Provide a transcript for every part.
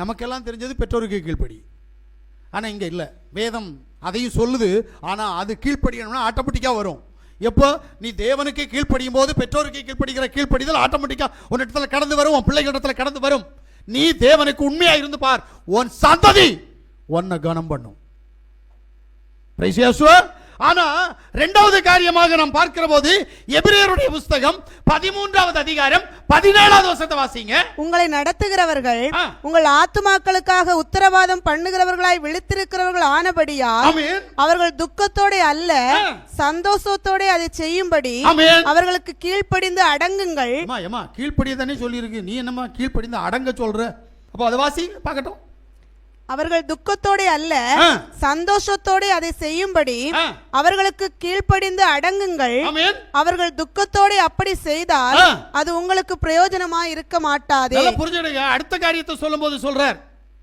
நமக்கெல்லாம் தெரிஞ்சது பெற்றோருக்கு கீழ்ப்படி. ஆனால் இங்கே இல்லை. வேதம் அதையும் சொல்லுது. ஆனால் அது கீழ்ப்படியணும்னா ஆட்டோமேட்டிக்காக வரும். எப்போ? நீ தேவனுக்கு கீழ்ப்படியும் போது பெற்றோருக்கு கீழ்ப்படிக்கிற கீழ்ப்படிதல் ஆட்டோமேட்டிக்காக உன் இடத்துல கடந்து வரும் உன் பிள்ளைகள் இடத்துல கடந்து வரும். நீ தேவனுக்கு உண்மையாக இருந்து பார். உன் சந்ததி உன்னை கனம் பண்ணும். Praise ஆனா இரண்டாவது காரியமாக நாம் பார்க்கிற போது எபிரேயருடைய புஸ்தகம் பதிமூன்றாவது அதிகாரம் பதினேழாவது வருஷத்தை வாசிங்க. உங்களை நடத்துகிறவர்கள். உங்கள் ஆத்துமாக்களுக்காக உத்தரவாதம் பண்ணுகிறவர்களாய் விழித்திருக்கிறவர்கள் ஆனபடியால் ஆமென். அவர்கள் துக்கத்தோட அல்ல. சந்தோஷத்தோட அதை செய்யும்படி அவர்களுக்கு கீழ்ப்படிந்து அடங்குங்கள். கீழ்ப்படியதானே சொல்லியிருக்கு. நீ என்னம்மா கீழ்ப்படிந்து அடங்க சொல்ற? அப்போ அதை வாசி பார்க்கட்டும். அவர்கள் துக்கத்தோட அல்ல. சந்தோஷத்தோட அதை செய்யும்படி. அவர்களுக்கு கீழ்ப்படிந்து அடங்குங்கள். அவர்கள் துக்கத்தோட அப்படி செய்தால். அது உங்களுக்கு பிரயோஜனமா இருக்க மாட்டாதே. புரிஞ்சுடுங்க அடுத்த காரியத்தை சொல்லும்போது சொல்றார்.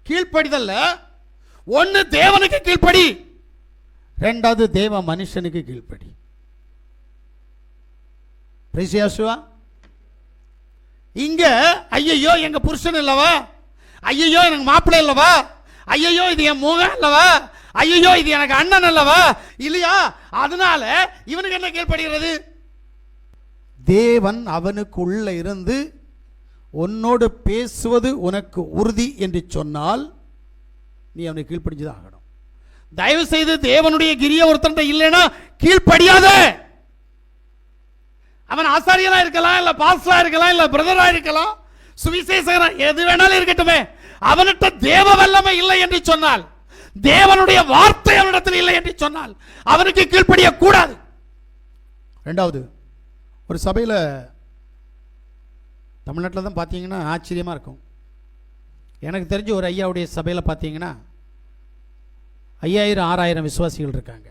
கீழ்ப்படிதல்ல. ஒன்னு தேவனுக்கு கீழ்ப்படி. ரெண்டாவது தேவ மனுஷனுக்கு கீழ்ப்படி. பிரிசியாசுவா இங்க ஐயையோ எங்க புருஷன் இல்லவா? ஐயையோ எனக்கு மாப்பிள்ளை இல்லவா? ஐயையோ இது என் முகம் அல்லவா? ஐயையோ இது எனக்கு அண்ணன் அல்லவா? இல்லையா? அதனால இவனுக்கு என்ன கீழ்ப்படுகிறது? தேவன் அவனுக்குள்ள இருந்து உன்னோடு பேசுவது உனக்கு உறுதி என்று சொன்னால் நீ அவனுக்கு கீழ்ப்படிஞ்சுதான் ஆகணும். தயவு செய்து தேவனுடைய கிரிய ஒருத்தன்ட்ட இல்லைன்னா கீழ்ப்படியாத. அவன் ஆசாரியனா இருக்கலாம் இல்ல பாஸ்டரா இருக்கலாம் இல்ல பிரதரா இருக்கலாம் சுவிசேஷகரா எது வேணாலும் இருக்கட்டுமே. அவனிட்ட தேவ வல்லமை இல்லை என்று சொன்னால் தேவனுடைய வார்த்தை அவனிடத்தில் இல்லை என்று சொன்னால் அவனுக்கு கீழ்ப்படிய கூடாது. ரெண்டாவது ஒரு சபையில் தமிழ்நாட்டில் தான் பார்த்தீங்கன்னா ஆச்சரியமாக இருக்கும். எனக்கு தெரிஞ்ச ஒரு ஐயாவுடைய சபையில் பார்த்தீங்கன்னா ஐயாயிரம் ஆறாயிரம் விசுவாசிகள் இருக்காங்க.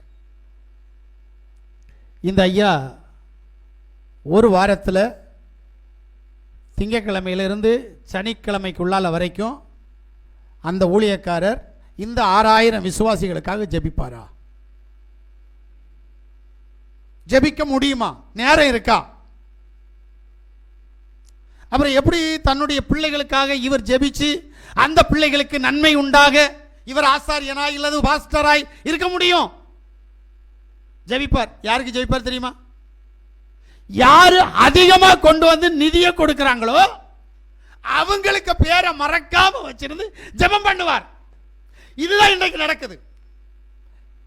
இந்த ஐயா ஒரு வாரத்தில் திங்கக்கிழமையிலிருந்து சனிக்கிழமைக்குள்ளால் வரைக்கும் அந்த ஊழியக்காரர் இந்த ஆறாயிரம் விசுவாசிகளுக்காக ஜெபிப்பாரா? ஜெபிக்க முடியுமா? நேரம் இருக்கா? அப்புறம் எப்படி தன்னுடைய பிள்ளைகளுக்காக இவர் ஜெபிச்சு அந்த பிள்ளைகளுக்கு நன்மை உண்டாக இவர் ஆசாரியனாய் இல்லது பாஸ்டராய் இருக்க முடியும்? ஜெபிப்பார். யாருக்கு ஜெபிப்பார் தெரியுமா? யாரு அதிகமாக கொண்டு வந்து நிதியை கொடுக்குறாங்களோ அவங்களுக்கு பேரை மறக்காம வச்சிருந்து ஜெபம் பண்ணுவார். இதுதான் இன்றைக்கு நடக்குது.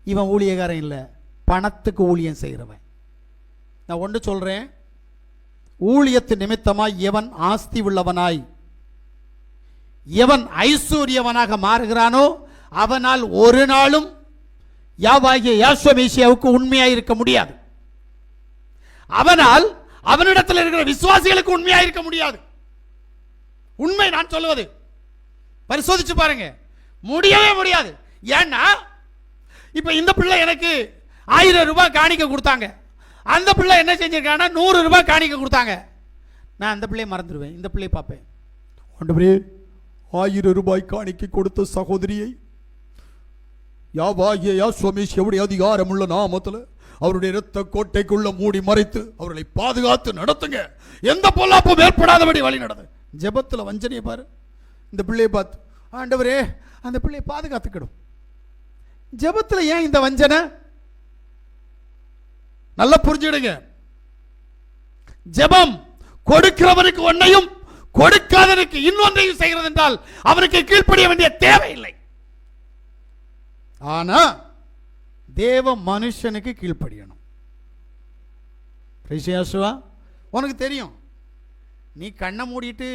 இவன் ஊழியக்காரன் இல்லை. பணத்துக்கு ஊழியம் செய்கிறவன் நான் ஒன்று சொல்கிறேன் ஊழியத்து நிமித்தமாய் எவன் ஆஸ்தி உள்ளவனாய் எவன் ஐஸ்வர்யவனாக மாறுகிறானோ அவனால் ஒரு நாளும் யாவாகிய யாஸ்வமேசியாவுக்கு உண்மையாக இருக்க முடியாது. அவனால் அவனிடத்தில் இருக்கிற விசுவாசிகளுக்கு உண்மையாக இருக்க முடியாது. உண்மை நான் சொல்லுவது. பரிசோதிச்சு பாருங்க. முடியவே முடியாது. ஏன்னா இப்ப இந்த பிள்ளை எனக்கு ஆயிரம் ரூபாய் காணிக்க கொடுத்தாங்க. அந்த பிள்ளை என்ன செஞ்சிருக்காங்கன்னா நூறு ரூபாய் காணிக்க கொடுத்தாங்க. நான் அந்த பிள்ளையை மறந்துடுவேன். இந்த பிள்ளையை பார்ப்பேன். ஆண்டவரே ஆயிரம் ரூபாய் காணிக்க கொடுத்த சகோதரியை யாவாகிய யா அதிகாரம் உள்ள அதிகாரமுள்ள நாமத்தில் அவருடைய இரத்த கோட்டைக்குள்ள மூடி மறைத்து அவர்களை பாதுகாத்து நடத்துங்க. எந்த பொல்லாப்பும் ஏற்படாதபடி வழி நடந்து ஜபத்தில் வஞ்சனையை பாரு. இந்த பிள்ளையை பார்த்து ஆண்டவரே அந்த பிள்ளையை பாதுகாத்துக்கிடும். ஜபத்தில் ஏன் இந்த வஞ்சனை? நல்லா புரிஞ்சுடுங்க ஜெபம் கொடுக்கிறவனுக்கு ஒன்றையும் கொடுக்காதவனுக்கு இன்னொன்றையும் செய்கிறது என்றால் அவனுக்கு கீழ்ப்படிய வேண்டிய தேவையில்லை. ஆனா தேவ மனுஷனுக்கு கீழ்ப்படியணும். உனக்கு தெரியும் நீ கண்ணை மூடிட்டு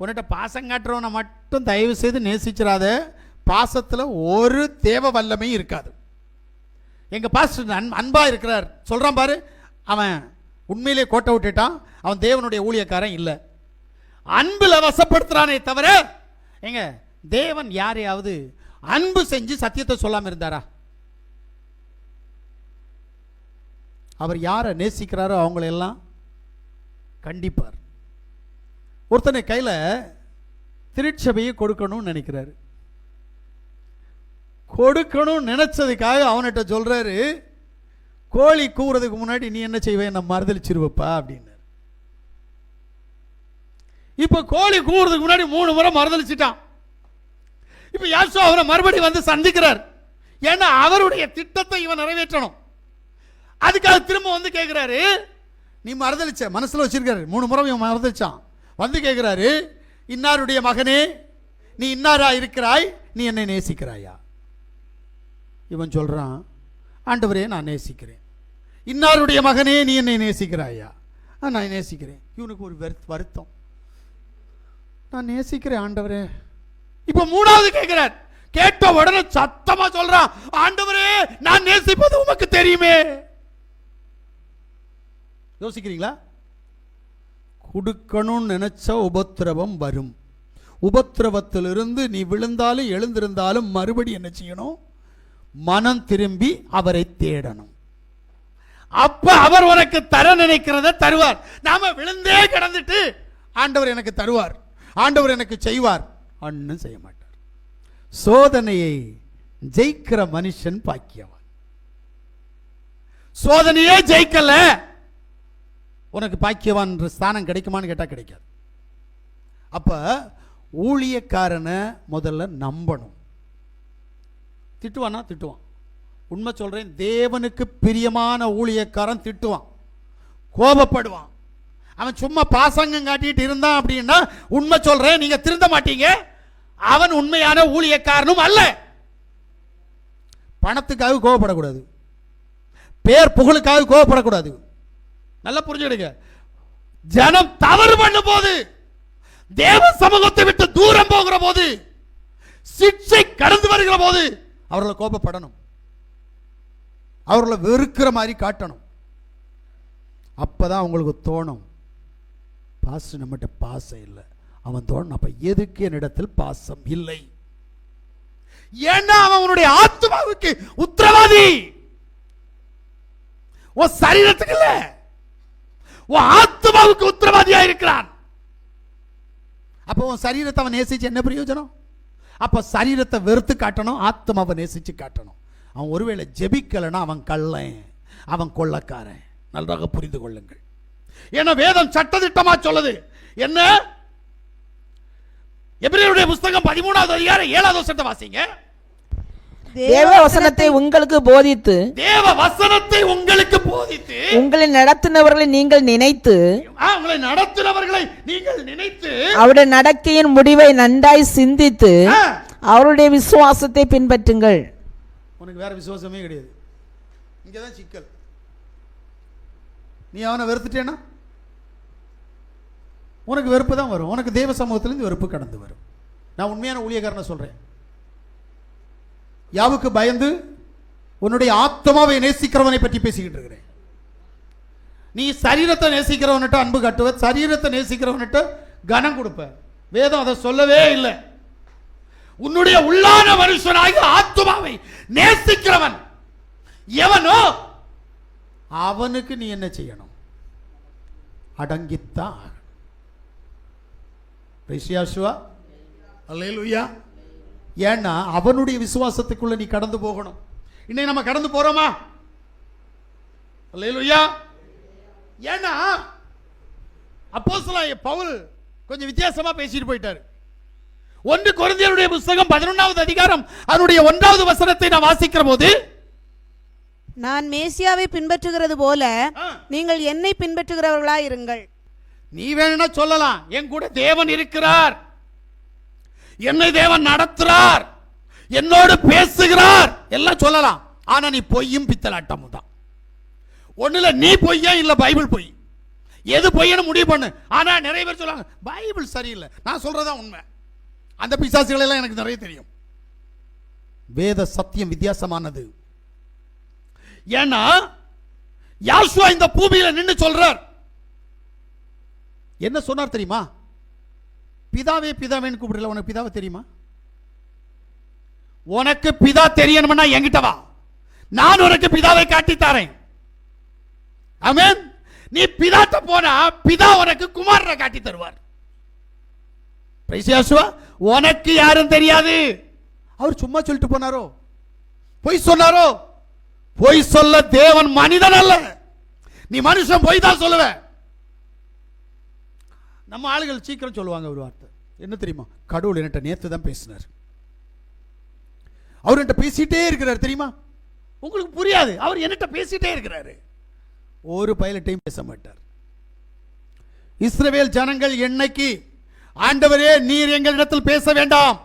உன்கிட்ட பாசம் காட்டுறவனை மட்டும் தயவு செய்து நேசிச்சிடாத பாசத்தில் ஒரு தேவ வல்லமையும் இருக்காது. எங்கள் பாஸ்டர் அன் அன்பாக இருக்கிறார். சொல்கிறான் பாரு அவன் உண்மையிலே கோட்டை விட்டுட்டான். அவன் தேவனுடைய ஊழியக்காரன் இல்லை. அன்பில் வசப்படுத்துகிறானே தவிர எங்க தேவன் யாரையாவது அன்பு செஞ்சு சத்தியத்தை சொல்லாமல் இருந்தாரா? அவர் யாரை நேசிக்கிறாரோ அவங்களெல்லாம் கண்டிப்பார். ஒருத்தனை கையில் திருச்சபையை கொடுக்கணும்னு நினைக்கிறாரு. கொடுக்கணும்னு நினைச்சதுக்காக அவன்கிட்ட சொல்கிறாரு கோழி கூவுறதுக்கு முன்னாடி நீ என்ன செய்வே? நம்ம மறுதளிச்சிருவப்பா அப்படின்னு இப்போ கோழி கூவுறதுக்கு முன்னாடி மூணு முறை மறுதளிச்சிட்டான் இப்போ யாசோ அவரை மறுபடியும் வந்து சந்திக்கிறார். ஏன்னா அவருடைய திட்டத்தை இவன் நிறைவேற்றணும். அதுக்காக திரும்ப வந்து கேட்குறாரு நீ மறுதளிச்ச மனசில் வச்சிருக்காரு. மூணு முறை இவன் மறுதளிச்சான் வந்து கேட்குறாரு இன்னாருடைய மகனே நீ இன்னாரா இருக்கிறாய்? நீ என்னை நேசிக்கிறாயா? இவன் சொல்கிறான் ஆண்டவரே நான் நேசிக்கிறேன். இன்னாருடைய மகனே நீ என்னை நேசிக்கிறாயா? "ஆ, நான் நேசிக்கிறேன். இவனுக்கு ஒரு வருத்- வருத்தம். நான் நேசிக்கிறேன் ஆண்டவரே. இப்போ மூணாவது கேட்கிறார். கேட்ட உடனே சத்தமா சொல்றான் ஆண்டவரே நான் நேசிப்பது உமக்கு தெரியுமே. யோசிக்கிறீங்களா? கொடுக்கணும்னு நினச்ச உபத்திரவம் வரும். உபத்திரவத்திலிருந்து நீ விழுந்தாலும் எழுந்திருந்தாலும் மறுபடி என்ன செய்யணும்? மனம் திரும்பி அவரை தேடணும். அப்ப அவர் உனக்கு தர நினைக்கிறத தருவார். நாம விழுந்தே கிடந்துட்டு ஆண்டவர் எனக்கு தருவார். ஆண்டவர் எனக்கு செய்வார். ஒன்னும் செய்ய மாட்டார். சோதனையை ஜெயிக்கிற மனுஷன் பாக்கியவன். சோதனையே ஜெயிக்கல. உனக்கு பாக்கியவான் ஸ்தானம் கிடைக்குமான்னு கேட்டால் கிடைக்காது. அப்போ ஊழியக்காரனை முதல்ல நம்பணும். திட்டுவானா திட்டுவான். உண்மை சொல்கிறேன் தேவனுக்கு பிரியமான ஊழியக்காரன் திட்டுவான். கோபப்படுவான். அவன் சும்மா பாசங்கம் காட்டிட்டு இருந்தான் அப்படின்னா உண்மை சொல்கிறேன் நீங்கள் திருந்த மாட்டீங்க. அவன் உண்மையான ஊழியக்காரனும் அல்ல. பணத்துக்காக கோவப்படக்கூடாது பேர் புகழுக்காக கோவப்படக்கூடாது நல்லா புரிஞ்சுடுங்க ஜனம் தவறு பண்ணும் போது தேவ சமூகத்தை விட்டு தூரம் போகிற போது சிக்ஷை கடந்து வருகிற போது அவர்களை கோபப்படணும். அவர்களை வெறுக்கிற மாதிரி காட்டணும். அப்பதான் அவங்களுக்கு தோணும் பாச நம்மகிட்ட பாசம் இல்லை. அவன் தோணும் அப்ப எதுக்கு என்னிடத்தில் பாசம் இல்லை? ஏன்னா அவன் அவனுடைய ஆத்மாவுக்கு உத்தரவாதி. உன் சரீரத்துக்கு இல்லை. உன் ஆத்மாவுக்கு உத்தரவாதியா இருக்கிறான் அப்போ உன் சரீரத்தை அவன் நேசிச்சு என்ன பிரயோஜனம்? அப்போ சரீரத்தை வெறுத்து காட்டணும் ஆத்மாவை நேசிச்சு காட்டணும். அவன் ஒருவேளை ஜெபிக்கலைன்னா அவன் கள்ளன் அவன் கொள்ளக்காரன். நன்றாக புரிந்து கொள்ளுங்கள். ஏன்னா வேதம் சட்டதிட்டமாக சொல்லுது. என்ன? எபிரேயருடைய புஸ்தகம் பதிமூணாவது அதிகாரம் ஏழாவது வருஷத்தை வாசிங்க. தேவ வசனத்தை உங்களுக்கு போதித்து தேவ வசனத்தை உங்களுக்கு போதித்து உங்களை நடத்தினவர்களை நீங்கள் நினைத்து உங்களை நடத்தினவர்களை நீங்கள் நினைத்து அவருடைய நடக்கையின் முடிவை நன்றாய் சிந்தித்து அவருடைய விசுவாசத்தை பின்பற்றுங்கள். உனக்கு வேற விசுவாசமே கிடையாது. இங்கதான் சிக்கல். நீ அவனை வெறுத்துட்டேனா உனக்கு வெறுப்பு தான் வரும். உனக்கு தேவ சமூகத்திலிருந்து வெறுப்பு கடந்து வரும். நான் உண்மையான ஊழியக்காரனை சொல்றேன். யாவுக்கு பயந்து உன்னுடைய ஆத்மாவை நேசிக்கிறவனை பற்றி பேசிக்கிட்டு இருக்கிறேன். நீ சரீரத்தை நேசிக்கிறவன்கிட்ட அன்பு காட்டுவ சரீரத்தை நேசிக்கிறவன்கிட்ட கனம் கொடுப்ப. வேதம் அதை சொல்லவே இல்லை. உன்னுடைய உள்ளான மனுஷனாகி ஆத்மாவை நேசிக்கிறவன். எவனோ? அவனுக்கு நீ என்ன செய்யணும்? அடங்கித்தான் ஆகணும். ரிஷியாசுவா அல்லேலூயா ஏன்னா அவனுடைய விசுவாசத்துக்குள்ள நீ கடந்து போகணும். இன்னைக்கு நம்ம கடந்து போறோமா? அல்லேலூயா. ஏன்னா அப்போஸ்தலன் பவுல் கொஞ்சம் வித்தியாசமா பேசிட்டு போயிட்டாரு. ஒன்று கொரிந்தியருடைய புஸ்தகம் பதினொன்றாவது அதிகாரம் அதனுடைய ஒன்றாவது வசனத்தை நான் வாசிக்கிற போது நான் மேசியாவை பின்பற்றுகிறது போல. நீங்கள் என்னை பின்பற்றுகிறவர்களாய் இருங்கள் நீ வேணும்னா சொல்லலாம். என் கூட தேவன் இருக்கிறார். என்னை தேவன் நடத்துறார். என்னோடு பேசுகிறார். எல்லாம் சொல்லலாம். ஆனா நீ பொய்யும் பித்தலாட்டமும் தான். ஒண்ணுல நீ பொய்யா இல்ல பைபிள் பொய். எது பொய்யன்னு முடிவு பண்ணு. ஆனா நிறைய பேர் சொல்லுவாங்க பைபிள் சரியில்லை. நான் சொல்றதா உண்மை. அந்த பிசாசுகள் எல்லாம் எனக்கு நிறைய தெரியும். வேத சத்தியம் வித்தியாசமானது. ஏன்னா யாசுவா இந்த பூமியில நின்று சொல்றார். என்ன சொன்னார் தெரியுமா? பிதாவே பிதாவேன்னு கூப்பிடல. உனக்கு பிதாவை தெரியுமா? உனக்கு பிதா தெரியணும்னா என்கிட்ட வா. நான் உனக்கு பிதாவை காட்டி தரேன். ஆமென் நீ பிதாத்த போனா பிதா உனக்கு குமாரனை காட்டி தருவார். உனக்கு யாரும் தெரியாது. அவர் சும்மா சொல்லிட்டு போனாரோ? பொய் சொன்னாரோ? பொய் சொல்ல தேவன் மனிதன் அல்ல. நீ மனுஷன் பொய் தான் சொல்லுவேன் நம்ம ஆளுகள் சீக்கிரம் சொல்லுவாங்க ஒரு வார்த்தை. என்ன தெரியுமா? கடவுள் என்கிட்ட நேத்து தான் பேசினார். அவர் என்கிட்ட பேசிட்டே இருக்கிறார் தெரியுமா? உங்களுக்கு புரியாது. அவர் என்கிட்ட பேசிட்டே இருக்கிறாரு. ஒரு பைலட்டையும் பேச மாட்டார். இஸ்ரவேல் ஜனங்கள் என்னைக்கு ஆண்டவரே நீர் எங்களிடத்தில் பேச வேண்டாம்.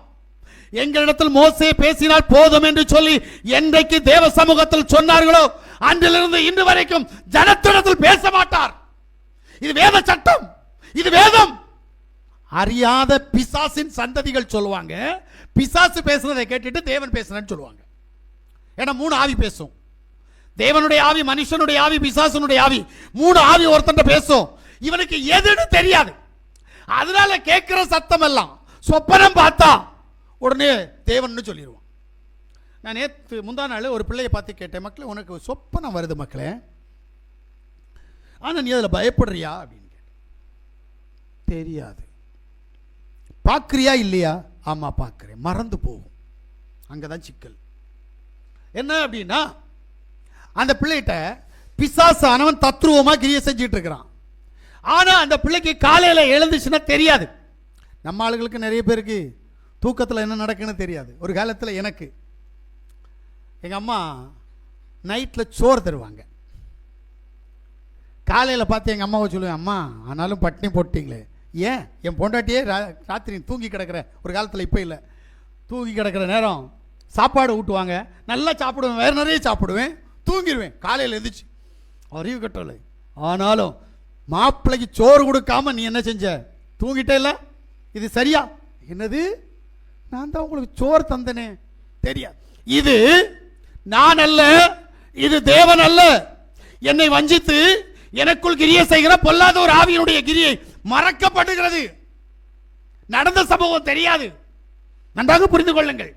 எங்களிடத்தில் மோசே பேசினால் போதும் என்று சொல்லி என்றைக்கு தேவ சமூகத்தில் சொன்னார்களோ அன்றிலிருந்து இன்று வரைக்கும் ஜனத்திடத்தில் பேச மாட்டார். இது வேத சட்டம். இது வேதம். அறியாத பிசாசின் சந்ததிகள் சொல்லுவாங்க. பிசாசு பேசுனதை கேட்டுட்டு தேவன் பேசுறேன்னு சொல்லுவாங்க. ஏன்னா மூணு ஆவி பேசும். தேவனுடைய ஆவி மனுஷனுடைய ஆவி பிசாசனுடைய ஆவி மூணு ஆவி ஒருத்தன் பேசும். இவனுக்கு எதுன்னு தெரியாது. அதனால கேட்கிற சத்தம் எல்லாம் சொப்பனம் பார்த்தா உடனே தேவன்னு சொல்லிடுவான். நான் நேற்று முந்தா நாள் ஒரு பிள்ளையை பார்த்து கேட்டேன் மக்களே உனக்கு சொப்பனம் வருது மக்களே. ஆனால் நீ அதில் பயப்படுறியா? அப்படின்னு. தெரியாது. பார்க்குறியா இல்லையா? ஆமாம் பார்க்குறேன் மறந்து போகும். அங்கே தான் சிக்கல். என்ன அப்படின்னா அந்த பிள்ளைகிட்ட பிசாசானவன் தத்ரூபமாக கிரியை செஞ்சுட்டு இருக்கிறான். ஆனால் அந்த பிள்ளைக்கு காலையில் எழுந்துச்சுன்னா தெரியாது. நம்ம ஆளுகளுக்கு நிறைய பேருக்கு தூக்கத்தில் என்ன நடக்குன்னு தெரியாது. ஒரு காலத்தில் எனக்கு. எங்கள் அம்மா நைட்டில் சோறு தருவாங்க. காலையில் பார்த்து எங்கள் அம்மாவை சொல்லுவேன் அம்மா ஆனாலும் பட்டினி போட்டிங்களே. ஏன்? என் பொண்டாட்டியே ரா- ராத்திரி தூங்கி கிடக்கிற. ஒரு காலத்தில் இப்போ இல்லை. தூங்கி கிடக்கிற நேரம் சாப்பாடு ஊட்டுவாங்க. நல்லா சாப்பிடுவேன். வேறு நிறைய சாப்பிடுவேன். தூங்கிடுவேன் காலையில் எழுந்திரிச்சு அறிவு கட்டலை ஆனாலும் மாப்பிள்ளைக்கு சோறு கொடுக்காம நீ என்ன செஞ்ச? தூங்கிட்டே இல்லை? இது சரியா? என்னது? நான் தான் உங்களுக்கு சோறு தந்தனே. தெரியாது. இது நான் அல்ல. இது தேவன் அல்ல. என்னை வஞ்சித்து எனக்குள் கிரியை செய்கிற பொல்லாத ஒரு ஆவியனுடைய கிரியை மறக்கப்படுகிறது. நடந்த சம்பவம் தெரியாது. நன்றாக புரிந்து கொள்ளுங்கள்.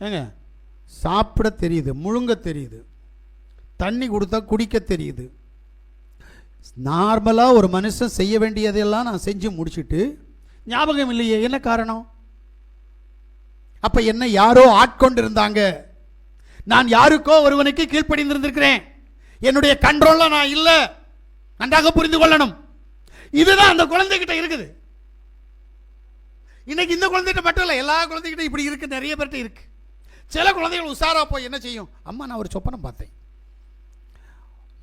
ஏங்க சாப்பிட தெரியுது முழுங்க தெரியுது தண்ணி கொடுத்தா குடிக்க தெரியுது. நார்மலாக ஒரு மனுஷன் செய்ய வேண்டியதெல்லாம் நான் செஞ்சு முடிச்சுட்டு ஞாபகம் இல்லையே என்ன காரணம்? அப்போ என்ன யாரோ ஆட்கொண்டிருந்தாங்க. நான் யாருக்கோ ஒருவனுக்கு கீழ்ப்படிந்திருந்திருக்கிறேன். என்னுடைய கண்ட்ரோலில் நான் இல்லை. நன்றாக புரிந்து கொள்ளணும். இதுதான் அந்த குழந்தைகிட்ட இருக்குது. இன்னைக்கு இந்த குழந்தைகிட்ட மட்டும் இல்லை எல்லா குழந்தைகிட்ட இப்படி இருக்கு நிறைய பேர்கிட்ட இருக்கு. சில குழந்தைகள் உஷாரா போய் என்ன செய்யும்? அம்மா நான் ஒரு சொப்பனம் பார்த்தேன்.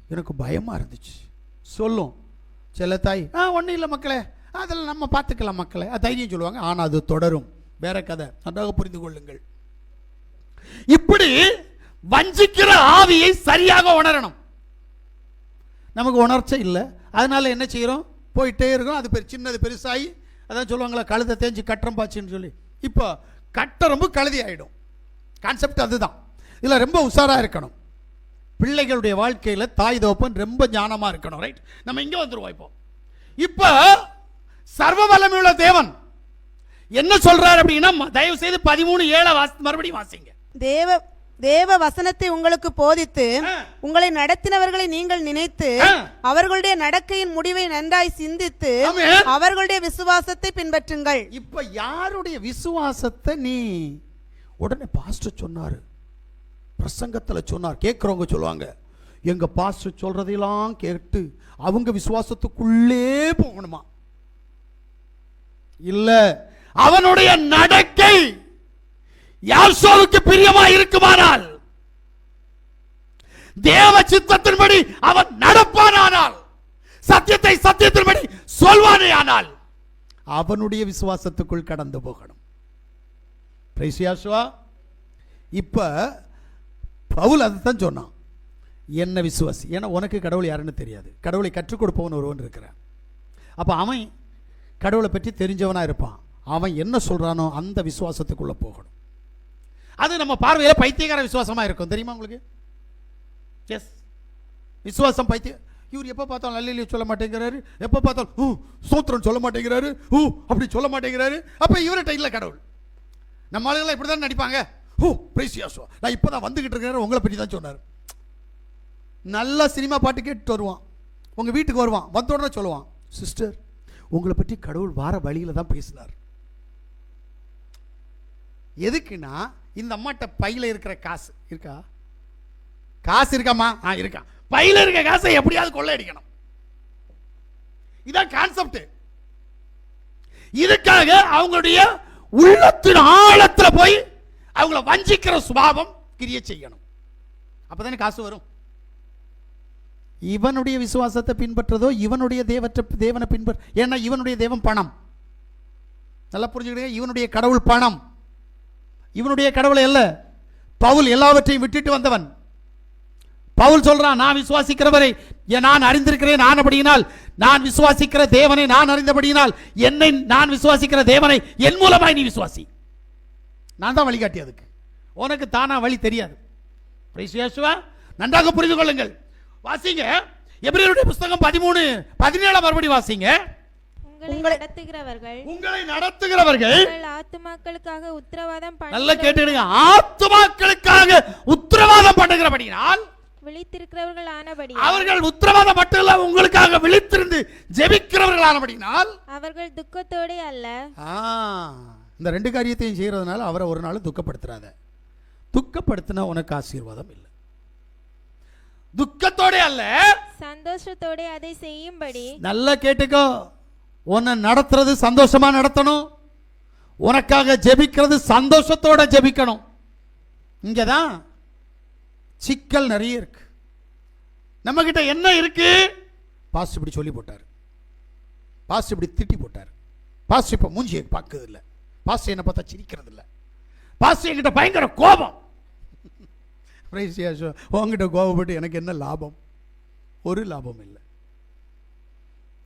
எனக்கு பயமா இருந்துச்சு. சொல்லும். சில தாய் ஆ ஒன்றும் இல்லை மக்களே. அதில் நம்ம பார்த்துக்கலாம் மக்களே. தைரியம் சொல்லுவாங்க. ஆனால் அது தொடரும். வேற கதை. நன்றாக புரிந்து கொள்ளுங்கள். இப்படி வஞ்சிக்கிற ஆவியை சரியாக உணரணும். நமக்கு உணர்ச்சி இல்லை. அதனால் என்ன செய்கிறோம்? போயிட்டே இருக்கோம். அது பெரு சின்னது பெருசாகி அதான் சொல்லுவாங்களா கழுதை தேஞ்சு கட்டுறம் பாச்சுன்னு சொல்லி. இப்போ கட்டரம்பு கழுதி ஆகிடும் கான்செப்ட் அதுதான். இதில் ரொம்ப உஷாராக இருக்கணும். பிள்ளைகளுடைய வாழ்க்கையில் தாய் தோப்பன் ரொம்ப ஞானமாக இருக்கணும் ரைட் நம்ம இங்கே வந்துடுவோம் இப்போ. இப்போ சர்வ வல்லமையுள்ள தேவன் என்ன சொல்றாரு அப்படின்னா தயவு செய்து பதிமூணு ஏழை வாசி மறுபடியும் வாசிங்க. தேவ தேவ வசனத்தை உங்களுக்கு போதித்து. உங்களை நடத்தினவர்களை நீங்கள் நினைத்து. அவர்களுடைய நடக்கையின் முடிவை நன்றாய் சிந்தித்து. அவர்களுடைய விசுவாசத்தை பின்பற்றுங்கள் இப்ப யாருடைய விசுவாசத்தை நீ உடனே பாஸ்டர் சொன்னாரு பிரசங்கத்துல சொன்னார் கேட்குறவங்க சொல்லுவாங்க எங்க பாஸ்டர் சொல்றதையெல்லாம் கேட்டு அவங்க விசுவாசத்துக்குள்ளே போகணுமா இல்ல அவனுடைய நடக்கை யாசோவுக்கு பிரியமா இருக்குமானால்? தேவ சித்தத்தின்படி அவன் நடப்பானானால் சத்தியத்தை சத்தியத்தின்படி சொல்வானே ஆனால் அவனுடைய விசுவாசத்துக்குள் கடந்து போகணும். Praise Yahshua. இப்ப பவுல் தான் சொன்னான். என்ன விசுவாசி. ஏன்னா உனக்கு கடவுள் யாருன்னு தெரியாது. கடவுளை கற்றுக் கொடுப்பவன் ஒருவன் இருக்கிறான். அப்போ அவன் கடவுளை பற்றி தெரிஞ்சவனாக இருப்பான். அவன் என்ன சொல்கிறானோ அந்த விசுவாசத்துக்குள்ளே போகணும். அது நம்ம பார்வையில் பைத்தியக்கார விசுவாசமாக இருக்கும். தெரியுமா உங்களுக்கு? எஸ் விசுவாசம் பைத்திய இவர் எப்போ பார்த்தாலும் அல்லையிலே சொல்ல மாட்டேங்கிறாரு. எப்போ பார்த்தாலும் ஊ சூத்திரம் சொல்ல மாட்டேங்கிறாரு. ஊ அப்படி சொல்ல மாட்டேங்கிறாரு. அப்போ இவர்கிட்ட இல்லை கடவுள். நம்ம ஆளுங்களாம் இப்படி தான் நடிப்பாங்க. ஹூ பிரைசியாசுவா நான் இப்போ தான் வந்துக்கிட்டு இருக்கிறேன். உங்களை பற்றி தான் சொன்னார். நல்லா சினிமா பாட்டு கேட்டுட்டு வருவான். உங்கள் வீட்டுக்கு வருவான். வந்த உடனே சொல்லுவான் சிஸ்டர் உங்களை பற்றி கடவுள் வார வழியில் தான் பேசினார். எதுக்குன்னா இந்த அம்மாட்ட பையில இருக்கிற காசு. இருக்கா? காசு இருக்காமா ஆ இருக்கா. பையில இருக்க காசை எப்படியாவது கொள்ளையடிக்கணும். இதான் கான்செப்ட் இதுக்காக அவங்களுடைய உள்ளத்தின் ஆழத்தில் போய் அவங்கள வஞ்சிக்கிற சுபாவம் கிரிய செய்யணும். அப்பதானே காசு வரும். இவனுடைய விசுவாசத்தை பின்பற்றதோ இவனுடைய தேவற்ற தேவனை பின்பற்ற ஏன்னா இவனுடைய தேவன் பணம். நல்லா புரிஞ்சுக்கிட்டீங்க இவனுடைய கடவுள் பணம். இவனுடைய கடவுளை அல்ல. பவுல் எல்லாவற்றையும் விட்டுட்டு வந்தவன். பவுல் சொல்றான் நான் விசுவாசிக்கிறவரை நான் அறிந்திருக்கிறேன் நான் ஆனபடியினால் நான் விசுவாசிக்கிற தேவனை நான் அறிந்தபடியினால் என்னை நான் விசுவாசிக்கிற தேவனை என் மூலமாய் நீ விசுவாசி. நான் தான் வழிகாட்டி அதுக்கு. உனக்கு தானா வழி தெரியாது. நன்றாக புரிந்து கொள்ளுங்கள். வாசிங்க. எபிரேயருடைய புஸ்தகம் பதிமூணு பதினேழாம் மறுபடி வாசிங்க. உங்களை நடத்துகிறவர்கள் உங்களை நடத்துகிறவர்கள் ஆத்துமாக்களுக்காக உத்தரவாதம் நல்லா கேட்டுடுங்க ஆத்துமாக்களுக்காக உத்தரவாதம் பண்ணுகிறபடினால் விழித்திருக்கிறவர்கள் ஆனபடி அவர்கள் உத்தரவாதம் மட்டும் இல்ல உங்களுக்காக விழித்திருந்து ஜெபிக்கிறவர்களானபடினால் அவர்கள் துக்கத்தோடே அல்ல. இந்த ரெண்டு காரியத்தையும் செய்யறதுனால அவரை ஒரு நாள் துக்கப்படுத்துறாத. துக்கப்படுத்தினா உனக்கு ஆசீர்வாதம் இல்லை. துக்கத்தோட அல்ல. சந்தோஷத்தோடே அதை செய்யும்படி நல்லா கேட்டுக்கோ. உன்னை நடத்துறது சந்தோஷமாக நடத்தணும்? உனக்காக ஜெபிக்கிறது சந்தோஷத்தோட ஜெபிக்கணும். இங்கே தான் சிக்கல் நிறைய இருக்கு. நம்மக்கிட்ட என்ன இருக்கு? பாஸ் இப்படி சொல்லி போட்டார். பாஸ் இப்படி திட்டி போட்டார். பாஸ் இப்போ மூஞ்சியை பார்க்குறது இல்லை. பாஸ் என்ன பார்த்தா சிரிக்கிறது இல்லை. பாஸ் என்கிட்ட பயங்கர கோபம். உங்ககிட்ட கோபப்பட்டு எனக்கு என்ன லாபம்? ஒரு லாபம் இல்லை.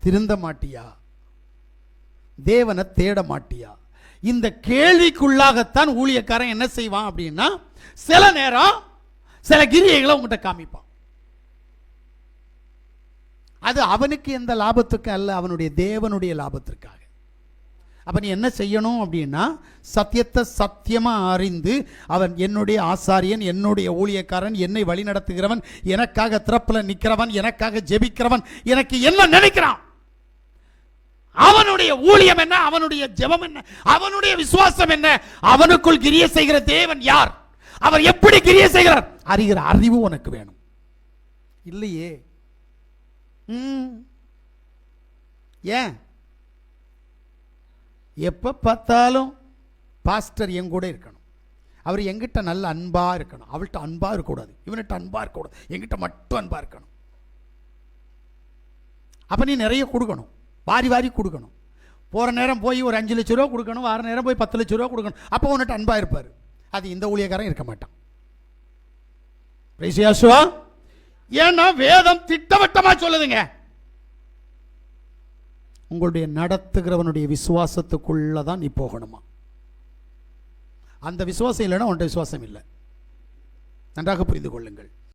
திருந்த மாட்டியா? தேவனை தேட மாட்டியா? இந்த கேள்விக்குள்ளாகத்தான் ஊழியக்காரன் என்ன செய்வான் அப்படின்னா சில நேரம் சில கிரியைகளை உங்கள்கிட்ட காமிப்பான். அது அவனுக்கு எந்த லாபத்துக்கு அல்ல அவனுடைய தேவனுடைய லாபத்திற்காக. அப்போ நீ என்ன செய்யணும் அப்படின்னா சத்தியத்தை சத்தியமாக அறிந்து அவன் என்னுடைய ஆசாரியன் என்னுடைய ஊழியக்காரன் என்னை வழிநடத்துகிறவன் எனக்காக திறப்பில் நிற்கிறவன் எனக்காக ஜெபிக்கிறவன் எனக்கு என்ன நினைக்கிறான்? அவனுடைய ஊழியம் என்ன? அவனுடைய ஜெபம் என்ன? அவனுடைய விசுவாசம் என்ன? அவனுக்குள் கிரிய செய்கிற தேவன் யார்? அவர் எப்படி கிரிய செய்கிறார்? அறிகிற அறிவு உனக்கு வேணும். இல்லையே. ஏன்? எப்ப பார்த்தாலும் பாஸ்டர் என் கூட இருக்கணும். அவர் எங்கிட்ட நல்ல அன்பா இருக்கணும். அவள்கிட்ட அன்பா இருக்கக்கூடாது. இவன்கிட்ட அன்பா இருக்கக்கூடாது. எங்கிட்ட மட்டும் அன்பா இருக்கணும். அப்ப நீ நிறைய கொடுக்கணும். வாரி வாரி கொடுக்கணும். போகிற நேரம் போய் ஒரு அஞ்சு லட்ச ரூபா கொடுக்கணும் வார நேரம் போய் பத்து லட்ச ரூபா கொடுக்கணும். அப்போ உன்னிட்ட அன்பாக இருப்பார். அது இந்த ஊழியக்காரன் இருக்க மாட்டான். பிரைசியாசுவா ஏன்னா வேதம் திட்டவட்டமாக சொல்லுதுங்க. உங்களுடைய நடத்துகிறவனுடைய விசுவாசத்துக்குள்ள தான் நீ போகணுமா? அந்த விசுவாசம் இல்லைன்னா உன்ட்ட விசுவாசம் இல்லை. நன்றாக புரிந்து கொள்ளுங்கள்.